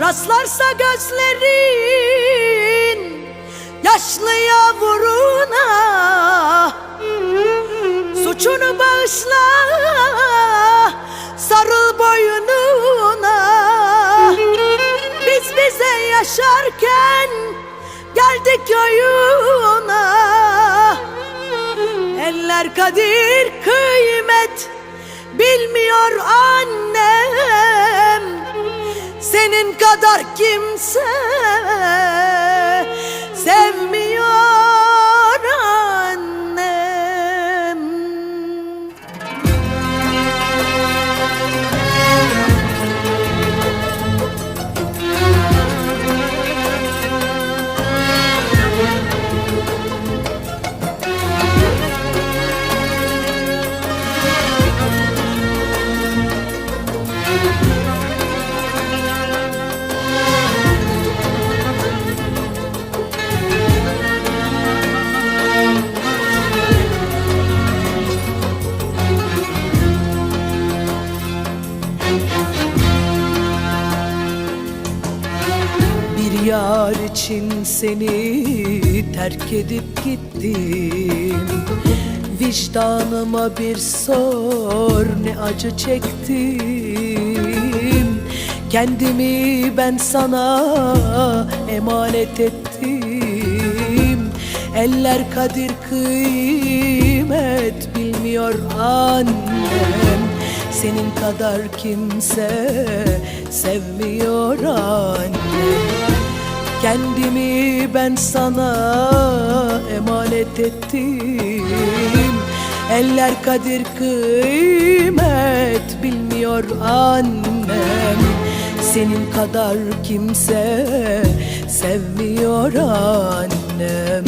Rastlarsa gözlerin yaşlı yavruna Suçunu bağışla sarıl boynuna. Biz bize yaşarken geldik oyuna Eller kadir kıymet bilmiyor annem Senin kadar kimse sevmiyor yar için seni terk edip gittim. Vicdanıma bir sor ne acı çektim. Kendimi ben sana emanet ettim. Eller kadir kıymet bilmiyor annem. Senin kadar kimse sevmiyor anne Kendimi ben sana emanet ettim. Eller kadir kıymet bilmiyor annem. Senin kadar kimse sevmiyor annem